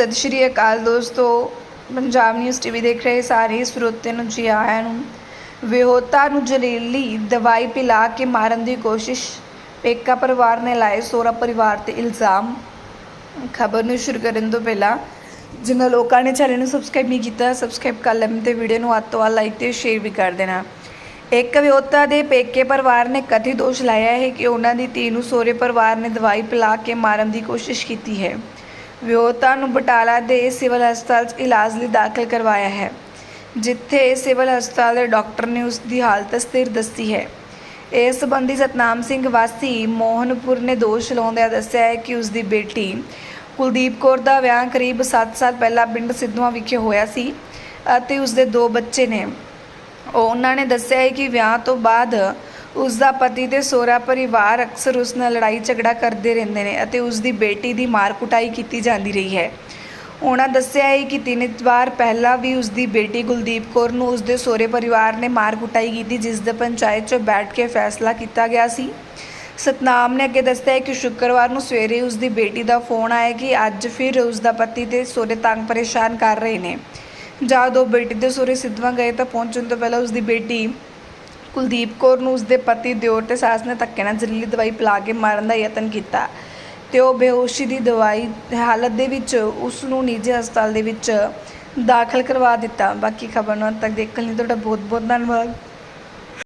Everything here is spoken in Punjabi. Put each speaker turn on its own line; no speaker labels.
ਸਤਿ ਸ਼੍ਰੀ ਅਕਾਲ ਦੋਸਤੋ। ਪੰਜਾਬ ਨਿਊਜ਼ ਟੀਵੀ ਦੇਖ ਰਹੇ ਸਾਰੇ ਸਰੋਤਿਆਂ ਨੂੰ, ਜੀ ਆਇਆਂ ਨੂੰ। ਵਿਹੋਤਾ ਨੂੰ ਜ਼ਹਿਰੀਲੀ ਦਵਾਈ ਪਿਲਾ ਕੇ ਮਾਰਨ ਦੀ ਕੋਸ਼ਿਸ਼। ਪੇਕਾ ਪਰਿਵਾਰ ਨੇ ਲਾਏ ਸੋਹਰਾ ਪਰਿਵਾਰ ਤੇ ਇਲਜ਼ਾਮ। ਖਬਰ ਨੂੰ ਸ਼ੁਰੂ ਕਰਨ ਤੋਂ ਪਹਿਲਾਂ, ਜਿਨ੍ਹਾਂ ਲੋਕਾਂ ਨੇ ਚੈਨਲ ਨੂੰ ਸਬਸਕ੍ਰਾਈਬ ਨਹੀਂ ਕੀਤਾ ਸਬਸਕ੍ਰਾਈਬ ਕਰ ਲੈਣ ਤੇ ਵੀਡੀਓ ਨੂੰ ਵੱਧ ਤੋਂ ਵੱਧ ਲਾਈਕ ਤੇ ਸ਼ੇਅਰ ਵੀ ਕਰ ਦੇਣਾ। ਇੱਕ ਵਿਹੋਤਾ ਦੇ ਪੇਕੇ ਪਰਿਵਾਰ ਨੇ ਕਥਿਤ ਦੋਸ਼ ਲਾਇਆ ਹੈ ਕਿ ਉਹਨਾਂ ਦੀ ਧੀ ਨੂੰ ਸਹੁਰੇ ਪਰਿਵਾਰ ਨੇ ਦਵਾਈ ਪਿਲਾ ਕੇ ਮਾਰਨ ਦੀ ਕੋਸ਼ਿਸ਼ ਕੀਤੀ ਹੈ। ਵਿਅੋਤਾ ਨੂੰ ਬਟਾਲਾ ਦੇ ਸਿਵਲ ਹਸਪਤਾਲ 'ਚ ਇਲਾਜ ਲਈ ਦਾਖਲ ਕਰਵਾਇਆ ਹੈ, ਜਿੱਥੇ ਸਿਵਲ ਹਸਪਤਾਲ ਦੇ ਡਾਕਟਰ ਨੇ ਉਸ ਦੀ ਹਾਲਤ ਸਥਿਰ ਦੱਸੀ ਹੈ। ਇਸ ਸੰਬੰਧੀ ਸਤਨਾਮ ਸਿੰਘ ਵਾਸੀ ਮੋਹਨਪੁਰ ਨੇ ਦੋਸ਼ ਲਾਉਂਦਿਆਂ ਦੱਸਿਆ ਹੈ ਕਿ ਉਸ ਦੀ ਬੇਟੀ ਕੁਲਦੀਪ ਕੌਰ ਦਾ ਵਿਆਹ ਕਰੀਬ 7 ਸਾਲ ਪਹਿਲਾਂ ਪਿੰਡ ਸਿੱਧੂਆਂ ਵਿਖੇ ਹੋਇਆ ਸੀ ਅਤੇ ਉਸ ਦੇ ਦੋ ਬੱਚੇ ਨੇ। ਉਹਨਾਂ ਨੇ ਦੱਸਿਆ ਹੈ ਕਿ ਵਿਆਹ ਤੋਂ ਬਾਅਦ ਉਸ ਦਾ ਪਤੀ ਤੇ ਸਹੁਰਾ ਪਰਿਵਾਰ ਅਕਸਰ ਉਸ ਨਾਲ ਲੜਾਈ ਝਗੜਾ ਕਰਦੇ ਰਹਿੰਦੇ ਨੇ ਅਤੇ ਉਸ ਦੀ ਬੇਟੀ ਦੀ ਮਾਰ ਕੁਟਾਈ ਕੀਤੀ ਜਾਂਦੀ ਰਹੀ ਹੈ। ਉਹਨਾਂ ਦੱਸਿਆ ਹੈ ਕਿ ਤਿੰਨ ਵਾਰ ਪਹਿਲਾਂ ਵੀ ਉਸ ਦੀ ਬੇਟੀ ਗੁਲਦੀਪ ਕੌਰ ਨੂੰ ਉਸ ਦੇ ਸਹੁਰੇ ਪਰਿਵਾਰ ਨੇ ਮਾਰ ਕੁਟਾਈ ਕੀਤੀ, ਜਿਸ ਦੇ ਪੰਚਾਇਤ 'ਚ ਬੈਠ ਕੇ ਫੈਸਲਾ ਕੀਤਾ ਗਿਆ ਸੀ। ਸਤਨਾਮ ਨੇ ਅੱਗੇ ਦੱਸਿਆ ਕਿ ਸ਼ੁੱਕਰਵਾਰ ਨੂੰ ਸਵੇਰੇ ਉਸ ਦੀ ਬੇਟੀ ਦਾ ਫੋਨ ਆਇਆ ਕਿ ਅੱਜ ਫਿਰ ਉਸ ਦਾ ਪਤੀ ਤੇ ਸਹੁਰੇ ਤੰਗ ਪਰੇਸ਼ਾਨ ਕਰ ਰਹੇ ਨੇ। ਜਦ ਉਹ ਬੇਟੀ ਦੇ ਸਹੁਰੇ ਸਿੱਧਵਾਂ ਗਏ ਤਾਂ ਪਹੁੰਚਣ ਤੋਂ ਪਹਿਲਾਂ ਉਸ ਦੀ ਬੇਟੀ ਕੁਲਦੀਪ ਕੌਰ ਨੂੰ ਉਸ ਦੇ ਪਤੀ ਦਿਓਰ ਤੇ ਸਾਸ ਨੇ ਧੱਕੇ ਨਾਲ ਜ਼ਹਿਰੀਲੀ ਦਵਾਈ ਪਿਲਾ ਕੇ ਮਾਰਨ ਦਾ ਯਤਨ ਕੀਤਾ ਤੇ ਉਹ ਬੇਹੋਸ਼ੀ ਦੀ ਦਵਾਈ ਹਾਲਤ ਦੇ ਵਿੱਚ ਉਸ ਨੂੰ ਨਿੱਜੀ ਹਸਪਤਾਲ ਦੇ ਵਿੱਚ ਦਾਖਲ ਕਰਵਾ ਦਿੱਤਾ। ਬਾਕੀ ਖਬਰ ਨੂੰ ਅੰਤ ਤੱਕ ਦੇਖਣ ਲਈ ਤੁਹਾਡਾ ਬਹੁਤ ਬਹੁਤ ਧੰਨਵਾਦ।